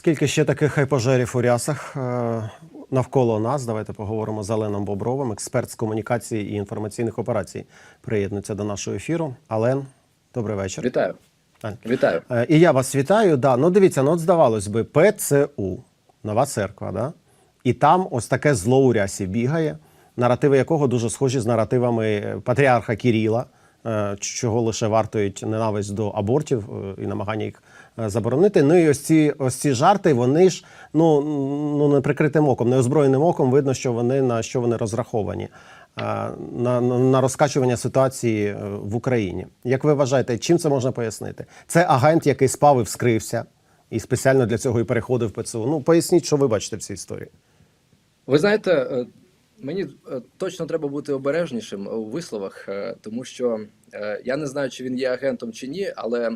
Скільки ще таких хайпожерів у рясах е, навколо нас? Давайте поговоримо з Аленом Бобровим, експерт з комунікації і інформаційних операцій. Приєднується до нашого ефіру. Ален, добрий вечір. Вітаю. Вітаю. Е, І я вас вітаю. Да, ну дивіться, ну от здавалось би, ПЦУ, нова церква, да? і там ось таке зло у рясі бігає, наративи якого дуже схожі з наративами патріарха Кіріла, е, чого лише вартують ненависть до абортів е, і намагання їх е, заборонити. Ну і ось ці ось ці жарти, вони ж ну, ну не прикритим оком, неозброєним оком видно, що вони на що вони розраховані. е, На, на, розкачування ситуації е, в Україні. Як ви вважаєте, чим це можна пояснити? Це агент, який спав і вскрився, і спеціально для цього і переходив ПЦУ. Ну поясніть, що ви бачите в цій історії. Ви знаєте, е, мені е, точно треба бути обережнішим у висловах, е, тому що е, я не знаю, чи він є агентом чи ні, але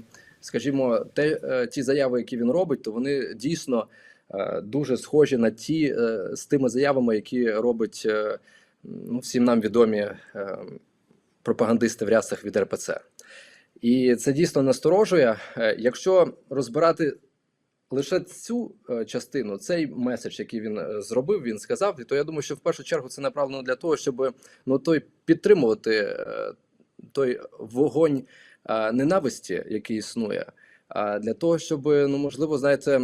скажімо, те, е, ті заяви, які він робить, то вони дійсно е, дуже схожі на ті е, з тими заявами, які робить ну, всім нам відомі пропагандисти в рясах від РПЦ. І це дійсно насторожує. Якщо розбирати лише цю частину, цей меседж, який він зробив, він сказав, то я думаю, що в першу чергу це направлено для того, щоб ну той підтримувати той вогонь е, ненависті, який існує, а для того, щоб ну можливо, знаєте.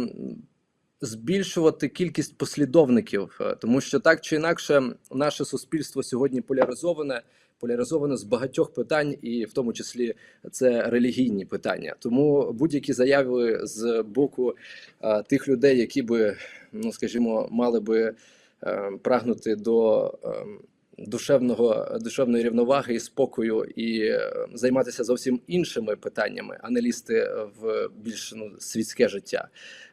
Збільшувати кількість послідовників, е, тому що так чи інакше, наше суспільство сьогодні поляризоване, поляризоване з багатьох питань, і в тому числі це релігійні питання. Тому будь-які заяви з боку е, тих людей, які би, ну скажімо, мали би е, прагнути до е, душевного душевної рівноваги і спокою, і е, займатися зовсім іншими питаннями, а не лізти в більш ну, світське життя.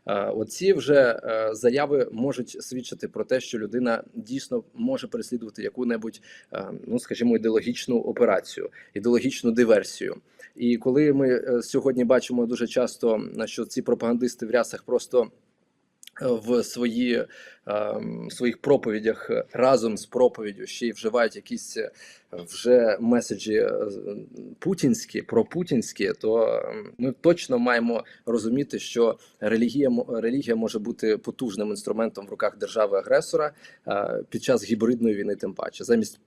Е, Оці вже е, заяви можуть свідчити про те, що людина дійсно може переслідувати яку-небудь, е, ну скажімо, ідеологічну операцію, ідеологічну диверсію. І коли ми е, сьогодні бачимо дуже часто, що ці пропагандисти в рясах просто е, в свої ем, своїх проповідях е, разом з проповіддю ще й вживають якісь е, вже меседжі е, путінські, пропутінські, то ем, ми точно маємо розуміти, що релігія релігія може бути потужним інструментом в руках держави-агресора під час гібридної війни, тим паче замість.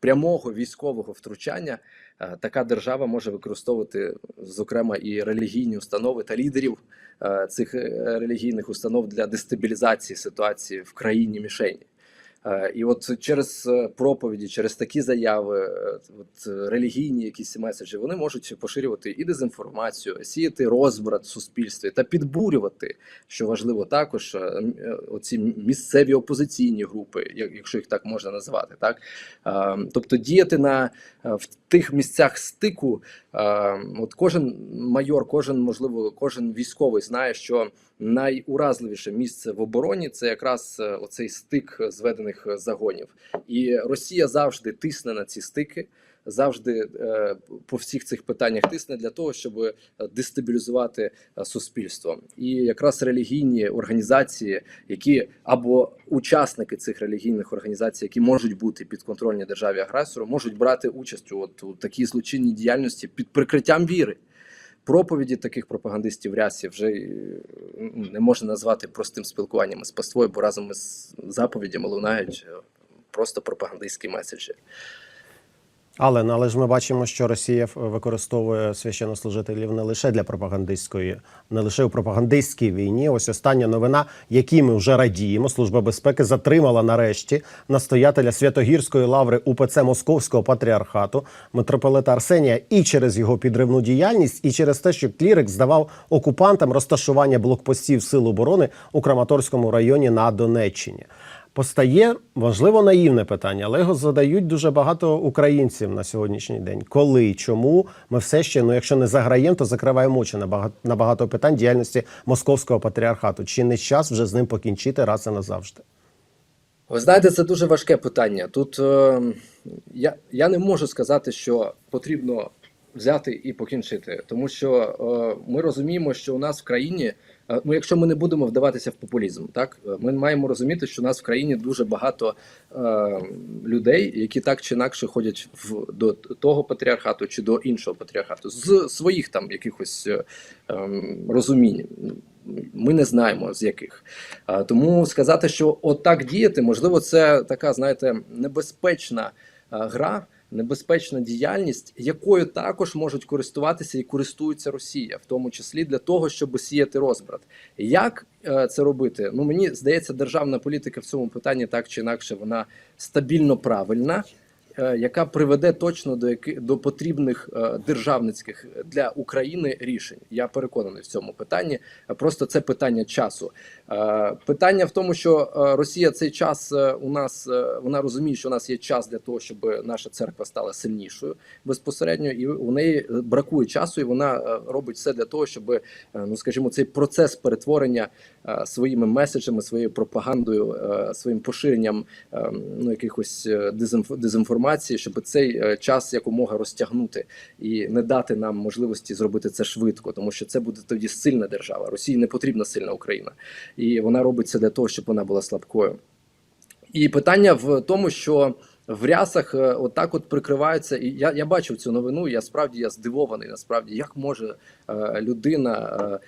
Прямого військового втручання е, така держава може використовувати, зокрема, і релігійні установи та лідерів е, цих е, релігійних установ для дестабілізації ситуації в країні мішені. Е, І от через е, проповіді, через такі заяви, е, от релігійні якісь меседжі, вони можуть поширювати і дезінформацію, сіяти розбрат в суспільстві та підбурювати, що важливо також, оці місцеві опозиційні групи, якщо їх так можна назвати, так тобто діяти на в тих місцях стику. От кожен майор, кожен можливо, кожен військовий знає, що найуразливіше місце в обороні це якраз оцей стик зведених е, загонів, і Росія завжди тисне на ці стики. Завжди е, по всіх цих питаннях тисне для того, щоб е, дестабілізувати суспільство, і якраз релігійні організації, які або учасники цих релігійних організацій, які можуть бути підконтрольні державі агресору, можуть брати участь от, у такій злочинній діяльності під прикриттям віри. Проповіді таких пропагандистів рясі вже е, ну, не можна назвати простим спілкуванням з паствою, бо разом із заповідями лунають е, просто пропагандистські меседжі. Але, ну, але ж ми бачимо, що Росія використовує священнослужителів не лише для пропагандистської, не лише у пропагандистській війні. Ось остання новина, якій ми вже радіємо. Служба безпеки затримала нарешті настоятеля Святогірської лаври УПЦ Московського патріархату митрополита Арсенія і через його підривну діяльність, і через те, що клірик здавав окупантам розташування блокпостів сил оборони у Краматорському районі на Донеччині. Постає можливо наївне питання, але його задають дуже багато українців на сьогоднішній день. Коли, чому ми все ще, ну якщо не заграємо, то закриваємо очі на багато, на багато питань діяльності московського патріархату. Чи не час вже з ним покінчити раз і назавжди? Ви знаєте, це дуже важке питання. Тут е, я, я не можу сказати, що потрібно взяти і покінчити, тому що е, ми розуміємо, що у нас в країні, ну якщо ми не будемо вдаватися в популізм, так е, ми маємо розуміти, що у нас в країні дуже багато е, людей, які так чи інакше ходять в до того патріархату чи до іншого патріархату з своїх там якихось е, ем, розумінь. ми не знаємо з яких. А, Тому сказати, що отак діяти, можливо, це така, знаєте, небезпечна а, гра. Небезпечна діяльність, якою також можуть користуватися і користується Росія, в тому числі для того, щоб сіяти розбрат. Як е, це робити? Ну мені здається, державна політика в цьому питанні так чи інакше вона стабільно правильна, яка приведе точно до яки до потрібних е, державницьких для України рішень. Я переконаний в цьому питанні. Е, Просто це питання часу. Е, Питання в тому, що е, Росія цей час е, у нас е, вона розуміє, що у нас є час для того, щоб наша церква стала сильнішою безпосередньо, і у неї е, бракує часу, і вона е, робить все для того, щоб е, ну скажімо, цей процес перетворення е, своїми меседжами, своєю пропагандою, е, своїм поширенням е, ну якихось е, дезінформації, щоб цей е, час якомога розтягнути і не дати нам можливості зробити це швидко, тому що це буде тоді сильна держава. Росії не потрібна сильна Україна, і вона робить це для того, щоб вона була слабкою. І питання в тому, що в рясах е, отак от прикриваються. І я, я бачив цю новину. Я справді я здивований. Насправді, як може е, людина е,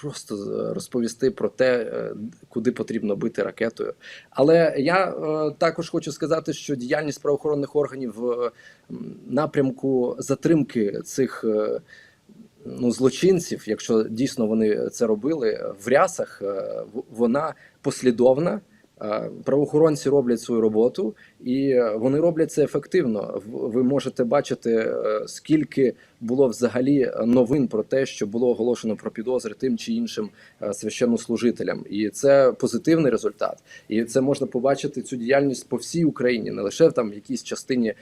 просто розповісти про те, е, куди потрібно бити ракетою. Але я е, також хочу сказати, що діяльність правоохоронних органів в напрямку затримки цих. е, Ну, злочинців, якщо дійсно вони це робили в рясах, е, вона послідовна. Е, Правоохоронці роблять свою роботу, і е, вони роблять це ефективно. Ви можете бачити, е, скільки було взагалі новин про те, що було оголошено про підозри тим чи іншим священнослужителям, і це позитивний результат. І це можна побачити цю діяльність по всій Україні, не лише там в якійсь частині,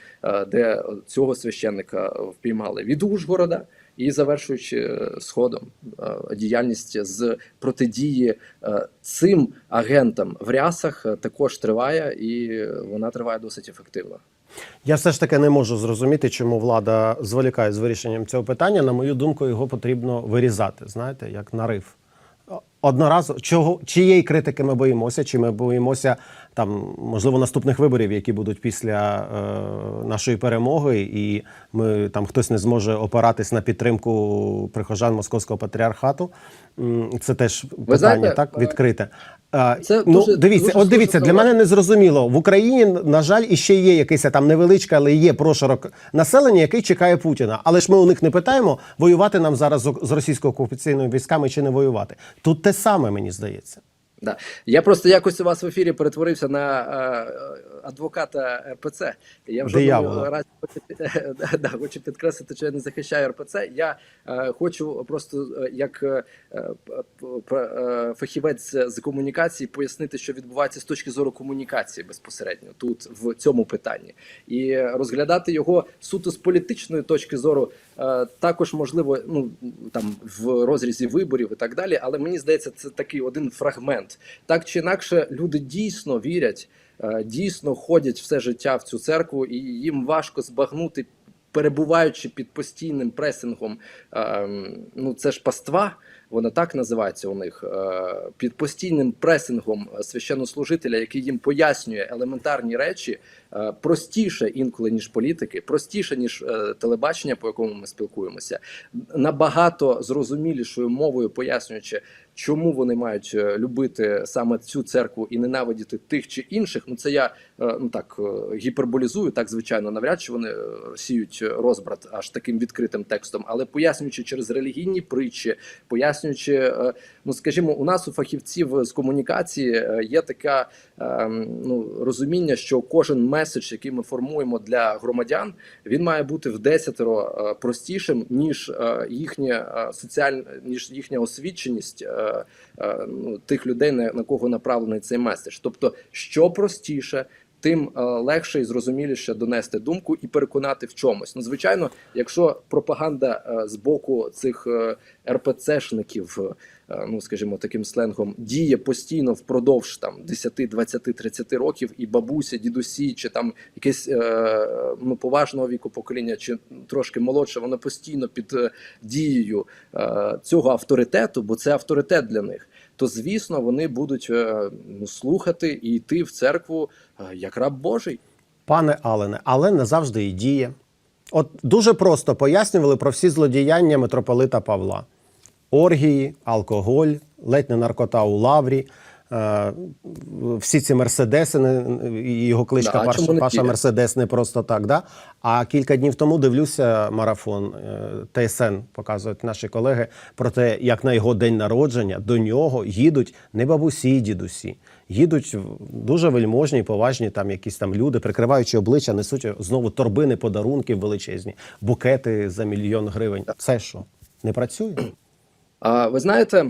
де цього священника впіймали від Ужгорода і завершуючи е, сходом е, діяльність з протидії е, цим агентам в рясах також триває, і вона триває досить ефективно. Я все ж таки не можу зрозуміти, чому влада зволікає з вирішенням цього питання. На мою думку, його потрібно вирізати, знаєте, як нарив. Одноразово чого чиєї критики ми боїмося? Чи ми боїмося там можливо наступних виборів, які будуть після е, нашої перемоги, і ми там хтось не зможе опиратись на підтримку прихожан московського патріархату? Це теж питання знаєте, так е, відкрите. Це ну дуже- дивіться, дуже от дивіться, для мене не зрозуміло. В Україні, на жаль, іще є якийсь там невеличка, але є прошарок населення, який чекає Путіна. Але ж ми у них не питаємо, воювати нам зараз з з російсько-окупаційними військами чи не воювати. Тут те саме, мені здається. Да. Я просто якось у вас в ефірі перетворився на е, адвоката РПЦ. Я в Диявола. жодному разі хочу, да, хочу підкреслити, що я не захищаю РПЦ. Я е, хочу просто е, як е, п- е, фахівець з комунікації пояснити, що відбувається з точки зору комунікації безпосередньо тут в цьому питанні, і розглядати його суто з політичної точки зору е, також можливо, ну там в розрізі виборів і так далі. Але мені здається, це такий один фрагмент. Так чи інакше, люди дійсно вірять, е, дійсно ходять все життя в цю церкву, і їм важко збагнути. Перебуваючи під постійним пресингом, ем, ну це ж паства, вона так називається у них е, під постійним пресингом священнослужителя, який їм пояснює елементарні речі, е, простіше інколи ніж політики, простіше ніж е, телебачення, по якому ми спілкуємося, набагато зрозумілішою мовою, пояснюючи, чому вони мають любити саме цю церкву і ненавидіти тих чи інших. Ну це я ну так гіперболізую, так звичайно, навряд чи вони сіють розбрат аж таким відкритим текстом, але пояснюючи через релігійні притчі, пояснюючи, е, ну скажімо, у нас у фахівців з комунікації е, є таке ну розуміння, що кожен меседж, який ми формуємо для громадян, він має бути в десятеро е, простішим ніж їхнє е, ніж їхня освіченість ну, тих людей, на кого направлений цей меседж. Тобто, що простіше. Тим е, легше і зрозуміліше донести думку і переконати в чомусь. Ну, звичайно, якщо пропаганда е, з боку цих е, РПЦшників, ну скажімо, таким сленгом, діє постійно впродовж там 10, 20, 30 років, і бабусі, дідусі, чи там якесь ну поважного віку покоління, чи трошки молодше, воно постійно під дією цього авторитету, бо це авторитет для них. То звісно, вони будуть е, ну, слухати і йти в церкву е, як раб Божий. Пане Алене, але не завжди і діє. От дуже просто пояснювали про всі злодіяння митрополита Павла. оргії, алкоголь, ледь не наркота у лаврі. Е, Всі ці мерседеси, його кличка Да, Паша, Паша? Мерседес не просто так. Да? А кілька днів тому дивлюся марафон е, ТСН, показують наші колеги про те, як на його день народження до нього їдуть не бабусі і дідусі. Їдуть дуже вельможні, поважні там якісь там люди, прикриваючи обличчя, несуть знову торбини подарунків величезні, букети за мільйон гривень. Це що? Не працює? А ви знаєте,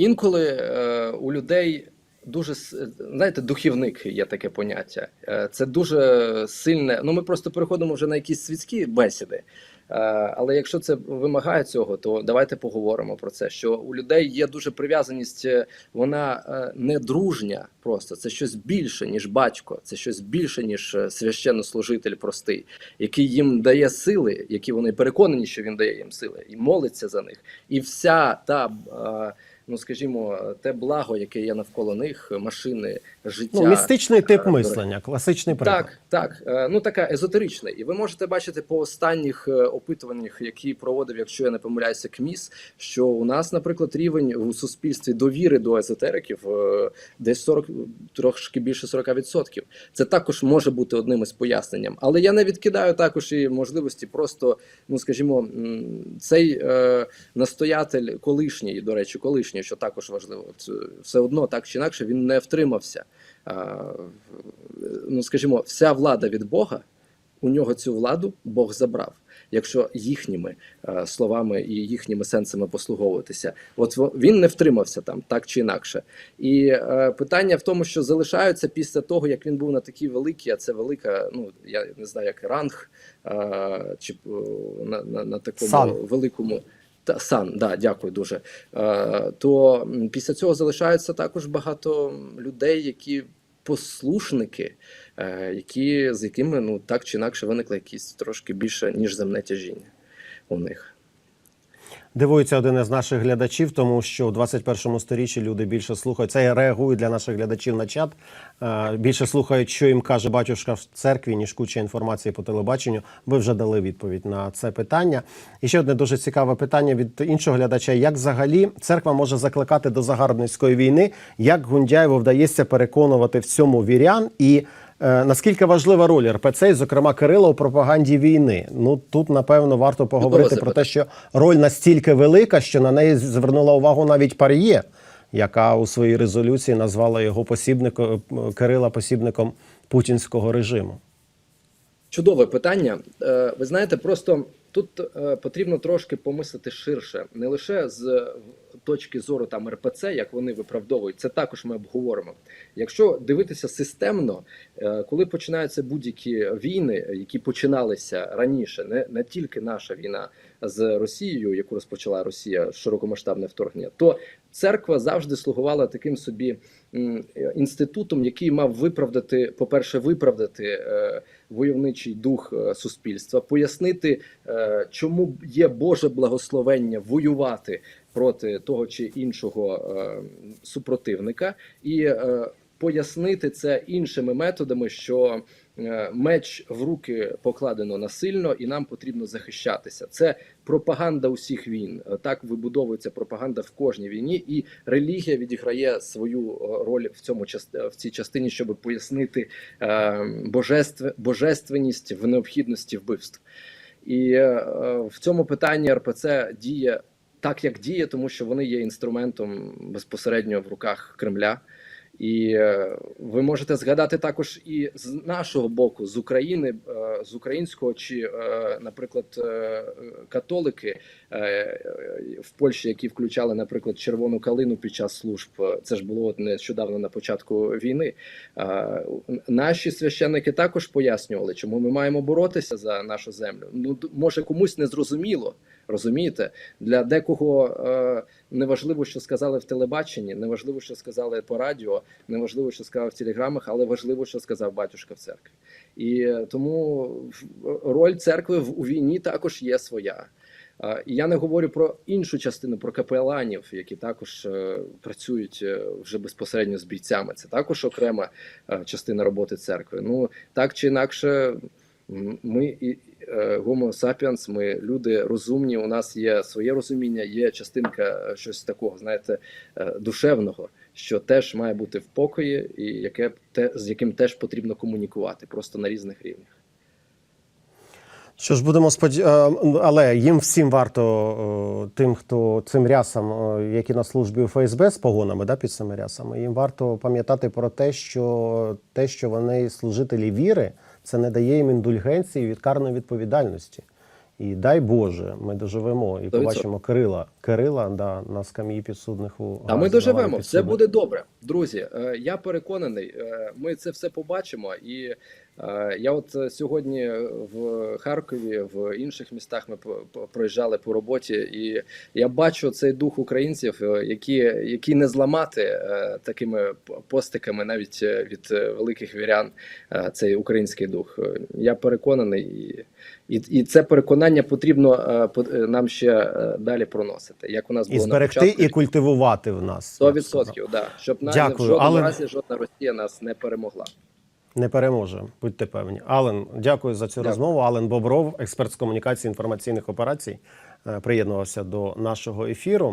інколи е, у людей дуже знаєте, духівник є таке поняття. Е, Це дуже сильне. Ну, ми просто переходимо вже на якісь світські бесіди. Е, Але якщо це вимагає цього, то давайте поговоримо про це. Що у людей є дуже прив'язаність, е, вона е, не дружня, просто це щось більше, ніж батько, це щось більше, ніж е, священнослужитель простий, який їм дає сили, які вони переконані, що він дає їм сили, і молиться за них. І вся та, е, ну скажімо, те благо, яке є навколо них, машини, життя. Ну, містичний тип е, мислення, класичний приклад. так, так. Е, Ну така езотерична. І ви можете бачити по останніх е, опитуваннях, які проводив, якщо я не помиляюся, КМІС, що у нас, наприклад, рівень у суспільстві довіри до езотериків десь 40, трошки більше 40%. Це також може бути одним із поясненням. Але я не відкидаю також і можливості просто, ну скажімо, цей е, настоятель колишній, до речі, колишній, що також важливо, все одно так чи інакше він не втримався. Ну скажімо, вся влада від Бога, у нього цю владу Бог забрав. Якщо їхніми е, словами і їхніми сенсами послуговуватися, от він не втримався там, так чи інакше. І е, питання в тому, що залишаються після того, як він був на такій великій, а це велика, ну я не знаю, як ранг, е, чи е, на, на, на такому Сан. великому. Сан, да, дякую дуже. Е, то після цього залишаються також багато людей, які послушники, е, які з якими ну так чи інакше виникли якісь трошки більше ніж земне тяжіння у них. Дивується один із наших глядачів, тому що у 21 сторіччі люди більше слухають. Це я реагую для наших глядачів на чат. Е, Більше слухають, що їм каже батюшка в церкві, ніж куча інформації по телебаченню. Ви вже дали відповідь на це питання. І ще одне дуже цікаве питання від іншого глядача: як взагалі церква може закликати до загарбницької війни? Як Гундяєву вдається переконувати в цьому вірян і Наскільки важлива роль РПЦ, зокрема Кирила у пропаганді війни? Ну тут напевно варто поговорити про те, що роль настільки велика, що на неї звернула увагу навіть Пар'є, яка у своїй резолюції назвала його посібником Кирила посібником путінського режиму. Чудове питання. Е, Ви знаєте, просто тут е, потрібно трошки помислити ширше, не лише з точки зору там РПЦ, як вони виправдовують. Це також ми обговоримо. Якщо дивитися системно, е, коли починаються будь-які війни, які починалися раніше, не, не тільки наша війна з Росією, яку розпочала Росія широкомасштабне вторгнення, то церква завжди слугувала таким собі інститутом, який мав виправдати, по-перше, виправдати е, войовничий дух е, суспільства, пояснити, чому є Боже благословення воювати проти того чи іншого е, супротивника, і е, пояснити це іншими методами, що е, меч в руки покладено насильно, і нам потрібно захищатися. Це пропаганда усіх війн. Так вибудовується пропаганда в кожній війні, і релігія відіграє свою роль в цьому в цій частині, щоб пояснити божеств, божественність в необхідності вбивств. І в цьому питанні РПЦ діє так, як діє, тому що вони є інструментом безпосередньо в руках Кремля. І е, ви можете згадати також і з нашого боку, з України, е, з українського, чи, е, наприклад, католики в Польщі, які включали, наприклад, червону калину під час служб. Це ж було нещодавно на початку війни. Наші священники також пояснювали, чому ми маємо боротися за нашу землю. Ну може комусь не зрозуміло. Розумієте, для декого е, неважливо, що сказали в телебаченні, неважливо, що сказали по радіо, неважливо, що сказав в телеграмах, але важливо, що сказав батюшка в церкві. І е, тому роль церкви в у війні також є своя. Е, я не говорю про іншу частину, про капеланів, які також е, працюють е, вже безпосередньо з бійцями. Це також окрема е, частина роботи церкви. Ну так чи інакше, ми е, Homo sapiens, ми люди розумні. У нас є своє розуміння, є частинка е, щось такого, знаєте, е, душевного, що теж має бути в покої, і яке те з яким теж потрібно комунікувати, просто на різних рівнях. Що ж будемо споді... е, але їм всім варто е, тим, хто цим рясам, е, які на службі у ФСБ з погонами, да, під цими рясами, їм варто пам'ятати про те, що те, що вони служителі віри, це не дає їм індульгенції від карної відповідальності. І дай Боже, ми доживемо і Сто побачимо Кирила, Кирила да, на скам'ї підсудних у А ми доживемо, все буде добре. Друзі, е, я переконаний, е, ми це все побачимо. І я от е, сьогодні в Харкові, в інших містах ми проїжджали по роботі, і я бачу цей дух українців, е, які, які не зламати е, такими постиками, навіть е, від е, великих вірян, е, цей український дух. Е, Я переконаний, і, і, і це переконання потрібно е, по- е, нам ще е, далі проносити. Як у нас І було на зберегти, початку. і культивувати в нас. Сто відсотків, да. щоб на в жодному але- разі жодна Росія нас не перемогла. Не переможе, будьте певні. Ален, дякую за цю Дякую. розмову. Ален Бобров, експерт з комунікації інформаційних операцій, е, приєднувався до нашого ефіру.